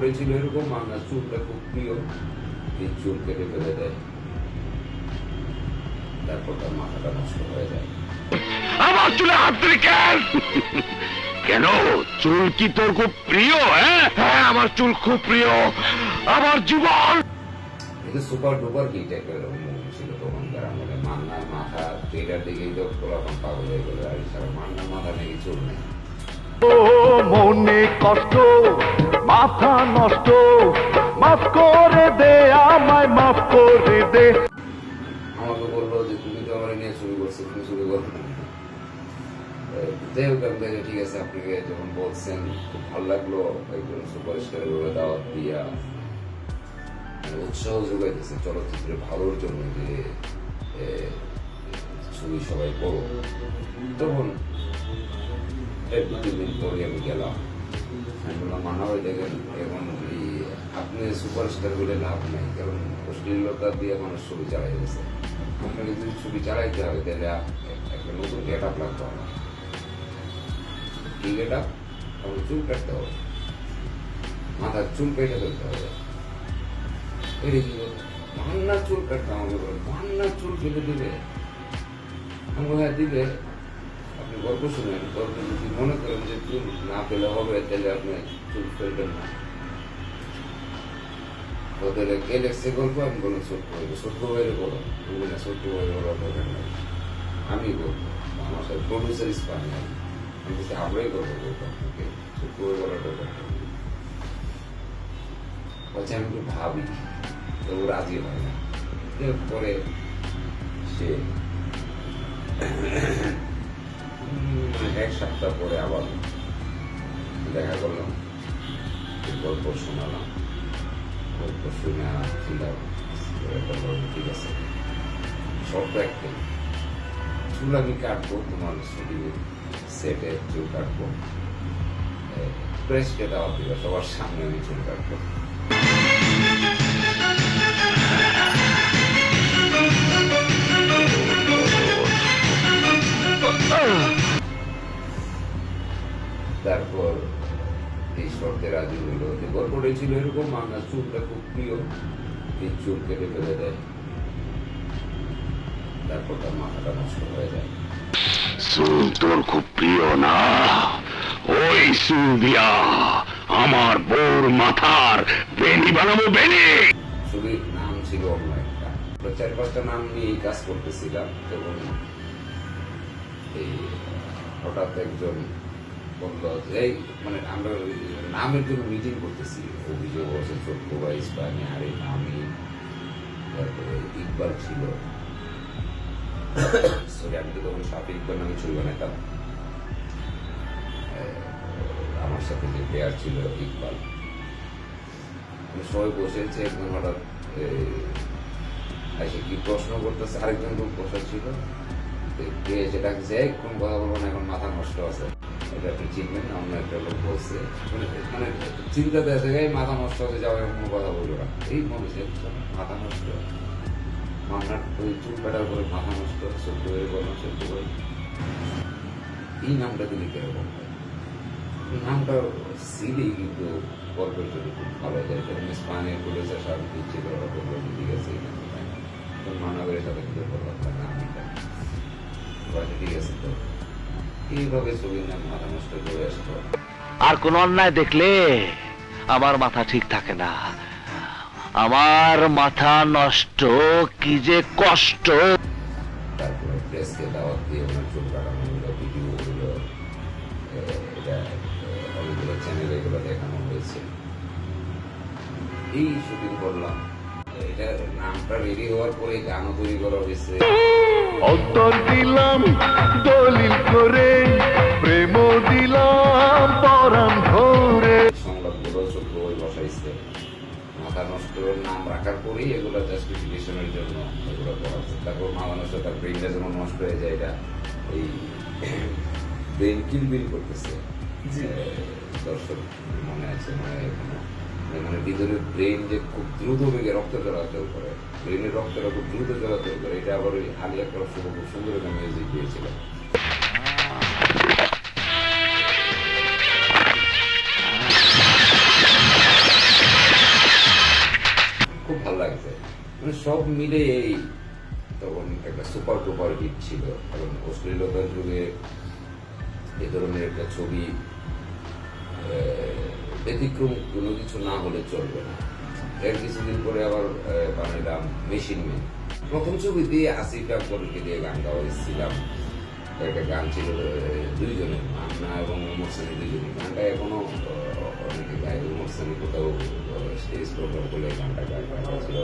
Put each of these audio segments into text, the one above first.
উঠেছিল এরকম আমার চুলটা খুব প্রিয়। এই চুল কেটে ফেলে দেয়। তারপর তার মাথাটা নষ্ট হয়ে যায়। আমার চুলে হাত দিলি কেন? কেন? চুল কি তোর খুব প্রিয় হ্যাঁ? হ্যাঁ আমার চুল খুব প্রিয়। আমার জীবন। এটা সুপার ডুপার কি টাইপের মুভি ছিল তখনকার মান্নার মাথা ট্রেলার দিকেই তো পাগল হয়ে গেল আর হিসাবে মান্নার মাথা নাকি চুল নেই। মনে কষ্ট, মাথা নষ্ট। মাফ করে দে, আমায় মাফ করে দে। আমাকে বলল যে, তুমি তো আমার নিয়ে শুরু করছ, তুমি শুরু করো। যাই হোক ঠিক আছে, আপনাকে যখন বলছেন, খুব ভালো লাগল। একজন দাওয়াত দিয়া উৎসাহ চলচ্চিত্রের ভালোর জন্য যে ছবি সবাই করো তখন এক দু দিন পরে আমি গেলাম আমি বললাম দেখেন এখন এই আপনি বলে লাভ নাই কারণ অশ্লীলতা দিয়ে মানুষ ছবি চালাই আপনাকে যদি ছবি চালাইতে হবে তাহলে একটা নতুন গেট আপ লাগতে হবে আমাকে চুল কাটতে হবে মাথার চুল কেটে ফেলতে হবে এটা কি চুল কাটতে আমাকে বলে চুল কেটে দিবে আমি হ্যাঁ দিবে গল্প শুনেন গল্প যদি মনে করেন যে চুল না পেলে হবে তাহলে আপনি চুল ফেলবেন না। ওদের কে লেখছে গল্প আমি বললাম সত্য হইবে সত্য হইলে বলো বলি, না সত্য হইলে বলো দরকার নাই আমি বলব আমার সাথে প্রডিউসার ইস্পানি আমি আমি বলছি আমরাই করব বলব আপনাকে সত্য হয়ে বলার দরকার বলছে আমি একটু ভাবি তো ও রাজি হয় না। পরে সে এক সপ্তাহ পরে আবার দেখা করলাম। গল্প শোনালাম। গল্প শুনে ছিলাম ঠিক আছে। শর্ত একটাই চুল আমি কাটবো, তোমার শুটিং সেটে চুল কাটবো। প্রেসকে দেওয়া দিবে সবার সামনে আমি চুল কাটবো। তারপর এই শর্তে রাজি হইল যে গল্পটা ছিল এরকম আমার চুলটা খুব প্রিয় এই চুল কেটে ফেলে দেয়। তারপর তার মাথাটা নষ্ট হয়ে যায়। চুল তোর খুব প্রিয় না? ওই চুল দিয়া আমার বউর মাথার বেনি বানাবো বেনি! ছবির নাম ছিল অন্য একটা। চার পাঁচটা নাম নিয়ে কাজ করতেছিলাম তখন এই হঠাৎ একজন বলল যে এই মানে আমরা নামের জন্য মিটিং করতেছি। অভিযোগ আছে ছোট্ট ভাই ইস্পানি আরিফ আমি তারপরে ইকবাল ছিল। সরি, আমি তো তখন সাফি ইকবাল নামে ছবি বানাইতাম আমার সাথে যে প্লেয়ার ছিল ইকবাল। আমি সবাই বসেছে একজন হঠাৎ এসে কি প্রশ্ন করতেছে? আরেকজন লোক বসা ছিল। সেটা যে কোন কথা বলব না, এখন মাথা নষ্ট আছে। এটা চিনবেন না অন্য একটা লোক বলছে। মানে মানে চিন্তাতে আছে এই মাথা নষ্ট হতে যাওয়া কোনো কথা বলব না। এই মনে মাথা নষ্ট। মাথার ওই চুল কাটার পরে মাথা নষ্ট সত্য হয়ে বলো সত্য হয়ে এই নামটা দিলে কীরকম নামটা সিলি কিন্তু গল্পের জন্য খুব ভালো যায় কারণ স্পানের পুলিশের সাথে দিচ্ছে ওরা বলল ঠিক আছে মানবের সাথে কিন্তু বললাম না বলছে, ঠিক আছে তো। এইভাবে ছবির নাম মাথা নষ্ট করে আসতো আর কোন অন্যায় দেখলে আমার মাথা ঠিক থাকে না। আমার মাথা নষ্ট কি যে কষ্ট। তারপরে প্রেসকে দাওয়াত দিয়ে ওনার চুল কাটানো হলো ভিডিও হলো। এটা অনেকগুলো চ্যানেলে এগুলো দেখানো হয়েছে। এই শুটিং করলাম। এটা নামটা রেডি হওয়ার পরে গানও তৈরি করা হয়েছে। উত্তর দিলাম দলিল করে প্রেম দিলাম পরাণ ধরে বসাইছে। মাথা নষ্টর নাম রাখার পরেই এগুলো জাস্টিফিকেশনের জন্য এগুলো করা হচ্ছে। তারপর নষ্ট তার ব্রেনটা যেমন নষ্ট হয়ে যায় এটা এই ব্রেন কিলবিল করতেছে। দর্শক মনে আছে মানে এখনও। এখানে ভিতরে ব্রেন যে খুব দ্রুত বেগে রক্ত চলাচল করে ব্রেনের রক্তটা খুব দ্রুত চলাচল করে এটা আবার ওই আলিয়া ক্রফ খুব সুন্দর একটা মিউজিক দিয়েছিল। খুব ভালো লাগছে। মানে সব মিলে এই তখন একটা সুপার টুপার হিট ছিল। কারণ অশ্লীলতার যুগে এ ধরনের একটা ছবি ব্যতিক্রম কোনো কিছু না হলে চলবে না। এর কিছুদিন পরে আবার বানাইলাম মেশিন ম্যান। প্রথম ছবি দিয়ে আসিফ আকবরকে দিয়ে গান গাওয়াইছিলাম একটা গান ছিল দুইজনের মান্না এবং উমর সানি দুইজনে গানটা। এখনও অনেকে গায়। উমর সানি কোথাও স্টেজ প্রোগ্রাম করলে গানটা গায়। গানটা ছিল,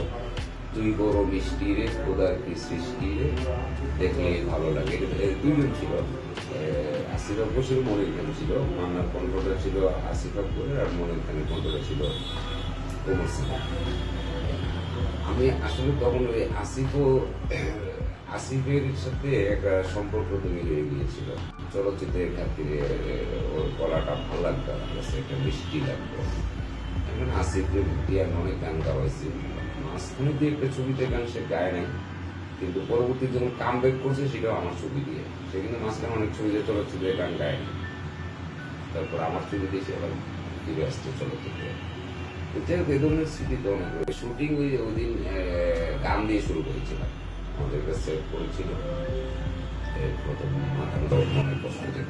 তুই বড় মিষ্টি রে, খোদার কি সৃষ্টি রে? দেখলে ভালো লাগে। দুইজন ছিল। আসিফ আকবর ছিল মনির খান ছিল, মান্নার কণ্ঠটা ছিল আসিফ আকবরের আর মনির খানের কণ্ঠটা ছিল সানি আমি আসলে তখন ওই আসিফ ও আসিফের সাথে একটা সম্পর্ক তৈরি হয়ে গিয়েছিল। চলচ্চিত্রের খাতিরে ওর গলাটা ভালো লাগতো আমার কাছে একটা মিষ্টি লাগতো এখন আসিফকে দিয়ে অনেক গান গাওয়াইছি মাঝখানে দিয়ে একটা ছবিতে গান সে গায় নাই। কিন্তু পরবর্তী যখন কাম ব্যাক করছে সেটাও আমার ছবি দিয়ে। সে কিন্তু মাঝখানে অনেক ছবিতে চলচ্চিত্রে গান গায় তারপর আমার ছবি দিয়ে সে আবার ফিরে আসছে চলচ্চিত্রে যাই হোক, ধরনের স্মৃতি তো অনেক শুটিং ওই ওই দিন গান দিয়ে শুরু করেছিলাম। আমাদের কাছে সেট করেছিল। প্রথম মনে কষ্ট যে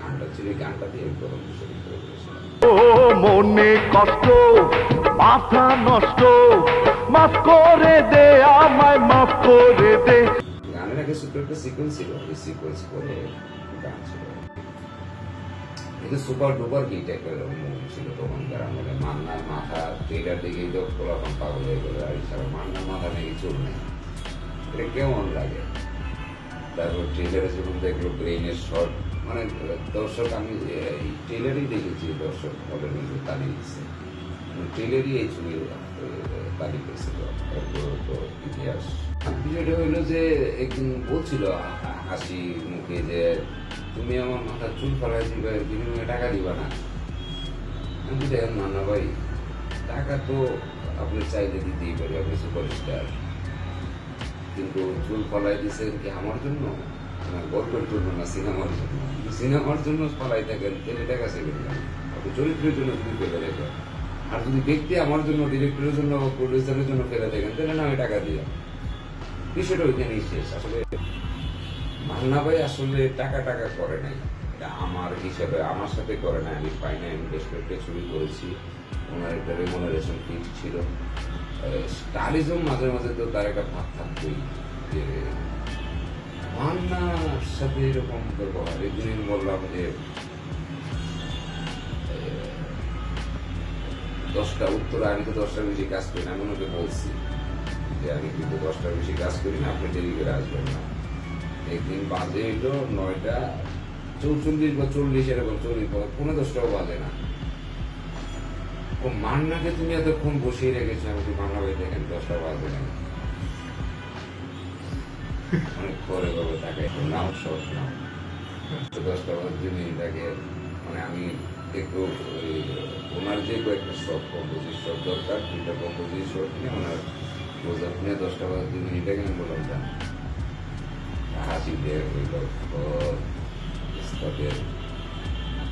মনে কষ্ট মাথা নষ্ট মাফ করে দে, আমায় মাফ করে দে। গানের আগে ছোট্ট একটা সিকোয়েন্স ছিল, এই সিকোয়েন্স করে গান ছিল। এটা সুপার ডুপার একটা মুভি ছিল তখনকার আমলে মান্নার মাথা। ট্রেলার দেখেই তো তখন পাগল হয়ে গেল, আর হিসাবে মান্নার মাথা নাকি চুল নেই। এটা কেমন লাগে? তারপর ট্রেলারে যখন দেখল ব্রেইনের শর্ট মানে দর্শক, আমি, এই ট্রেলারই দেখেছি দর্শক মডেল তালি দিচ্ছে। ট্রেলারই এই ছবি তালি করেছিল ইতিহাস। বিষয়টা হইল যে একদিন বলছিল হাসি মুখে যে, তুমি আমার মাথা চুল ফালাই দিবে বিনিময়ে টাকা দিবা না? আমি দেখেন মান্না ভাই, টাকা তো আপনি চাইলে দিতেই পারি, আপনি সুপারস্টার কিন্তু চুল ফলাই দিয়েছেন কি আমার জন্য? না, গল্পের জন্য না, সিনেমার জন্য। সিনেমার জন্য ফলাই থাকেন তেলে টাকা সেবেন না। চরিত্রের জন্য যদি ফেলে রেখেন আর যদি ব্যক্তি আমার জন্য ডিরেক্টরের জন্য প্রডিউসারের জন্য ফেলে থাকেন তাহলে না আমি টাকা দিলাম বিষয়টা ওইখানেই শেষ। আসলে মান্না ভাই আসলে টাকা টাকা করে নাই। এটা আমার হিসাবে, আমার সাথে করে নাই। আমি পাই না ইনভেস্টমেন্টে ছবি করেছি। ওনার একটা রেমোনারেশন ফিক্স ছিল। স্টারিজম মাঝে মাঝে তো তার একটা ভাব থাকতোই যে মান্নার সাথে এরকম ব্যবহার, এই বললাম যে দশটা উত্তর আমি তো দশটার বেশি কাজ করি না, আমি বলছি যে আমি কিন্তু দশটার বেশি কাজ করি না, আপনি দেরি করে আসবেন না। একদিন বাজে এলো নয়টা, চৌচল্লিশ বা চল্লিশ এরকম, চল্লিশ বা পনেরো দশটাও বাজে না। মান্নাকে তুমি এতক্ষণ বসিয়ে রেখেছো, আমি তো মান্না ভাই দেখেন দশটা বাজবে না। অনেক পরে বাবা তাকে নাও, সব নাও। দশটা বাজে নেই তাকে মানে আমি একটু ওনার যে কয়েকটা শখ কম্পোজিট শখ দরকার দুইটা কম্পোজিট শখ নিয়ে ওনার বোঝা নিয়ে দশটা বাজে দুই মিনিটে আমি বললাম যান হাসি দিয়ে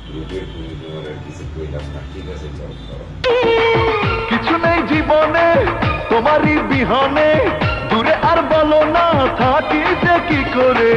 গ্রুপের তুমি তোমার আর কিছু কইলাম না, ঠিক আছে কিছু নেই জীবনে, তোমারই বিহনে, দূরে আর বলো না, থাকি যে কি করে?